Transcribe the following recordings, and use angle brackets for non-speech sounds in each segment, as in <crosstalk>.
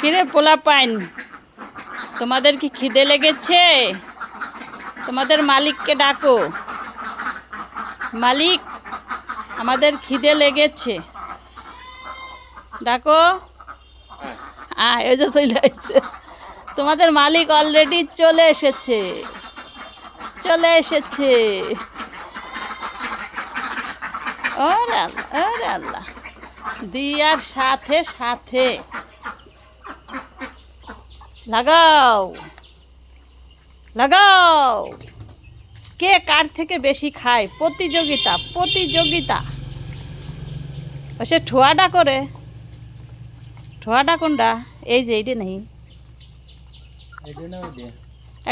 কিরে পোলা পাইন তোমাদের কি খিদে লেগেছে? তোমাদের মালিককে ডাকো। মালিক, আমাদের খিদে লেগেছে। ডাকো। আ এই যে চলে আসছে। তোমাদের মালিক অলরেডি চলে এসেছে। চলে এসেছে। ওরে আল্লাহ ওরে আল্লাহ। দিয়ার সাথে সাথে। লাগাও। লাগাও। কে কার থেকে বেশি খায়? প্রতিযোগিতা প্রতিযোগিতা। ও সে ঠোয়াটা করে। ঠোয়াটা কোনটা? এই যে এইটা নেই।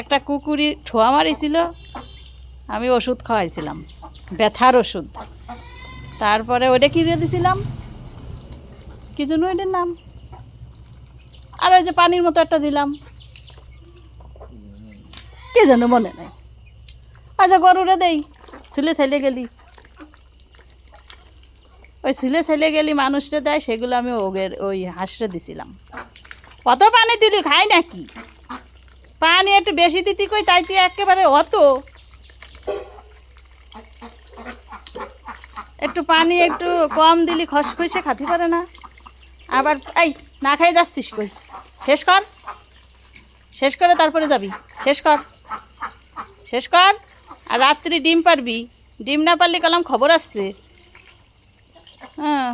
একটা কুকুরি ঠোয়া মারিছিল আমি ওষুধ খাওয়াইছিলাম ব্যথার ওষুধ। তারপরে ওটা কি দিয়ে দিছিলাম? কি জন্য ওইটার নাম? আর ওই যে পানির মতো একটা দিলাম। কে যেন মনে নাই। আচ্ছা গরুরে দেই, ছিলে ছেলে গেলি। ওই ছিলে ছেলে গেলি মানুষটা দেয়, সেগুলো আমি ওগের ওই হাঁসরে দিছিলাম। কত পানি দিলি, খাই নাকি? পানি একটু বেশি দিতি কই, তাই তুই একেবারে অত। একটু পানি একটু কম দিলি, খসখসে খাতে পারে না। আবার, এই, না খাই যাচ্ছিস কই? শেষ কর। শেষ করে তারপরে যাবি। শেষ কর। শেষ কর। আর রাত্রি ডিম পারবি ডিম না পারলে কলাম খবর আসছে। হ্যাঁ।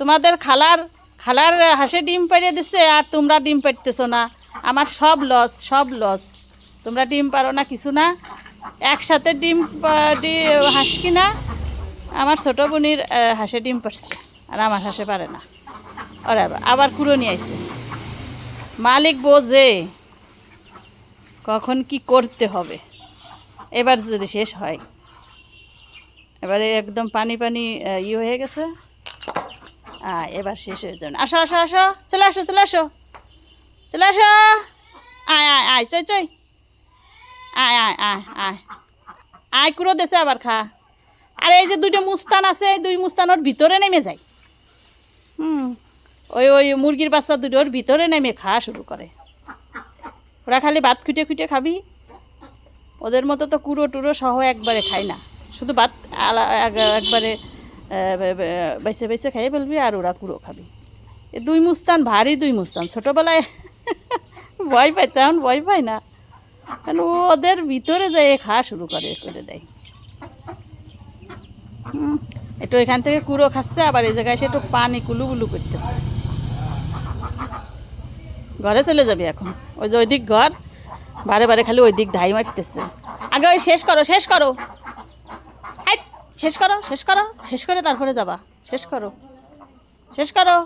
তোমাদের খালার খালার হাসে ডিম পাড়িয়ে দিচ্ছে আর তোমরা ডিম পাড়তেছো না। আমার সব লস সব লস। তোমরা ডিম পারো না কিছু না। একসাথে ডিম হাঁস কিনা। আমার ছোটো বোনির হাঁসে ডিম পারছে আর আমার হাঁসে পারে না। আবার কুড়ো নিয়ে আইছে। মালিক বোঝে কখন কি করতে হবে। এবার যদি শেষ হয়। এবারে একদম পানি পানি আহ, ইয়ে হয়ে গেছে। এবার শেষ হয়ে যাবে। আসো আসো আসো চলে আসো চলে আসো। চলে আসো। আয় আয় আয় চই চই আয় আয় আয় আয়। আয় কুড়ো দেশে আবার খা। আর এই যে দুটো মুস্তান আছে দুই মুস্তান ওর ভিতরে নেমে যায়। হুম। ওই ওই মুরগির বাচ্চা দুটো ওর ভিতরে নেমে খাওয়া শুরু করে। ওরা খালি ভাত খুঁটে খুঁটে খাবি। ওদের মতো তো কুড়ো টুড়ো সহ একবারে খায় না। শুধু ভাত এক- একবারে বেছে বেছে খাইয়ে ফেলবি আর ওরা কুড়ো খাবি। এ দুই মুস্তান, ভারী দুই মুস্তান। ছোটোবেলায় <laughs> ভয় পাই তেমন ভয় পাই না। ও ওদের ভিতরে যায় এ খাওয়া শুরু করে করে দেয়। একটু এখান থেকে কুড়ো খাচ্ছে, আবার এই জায়গায় এসে একটু পানি কুলু কুলু করতেছে। ঘরে চলে যাবি এখন। ওই যে ওই দিক ঘর, বারে বারে খালি ওইদিক ধাই মারতেছে। আগে ওই শেষ করো শেষ করো। শেষ করো শেষ করো, শেষ করে তারপরে যাবা। শেষ করো শেষ করো।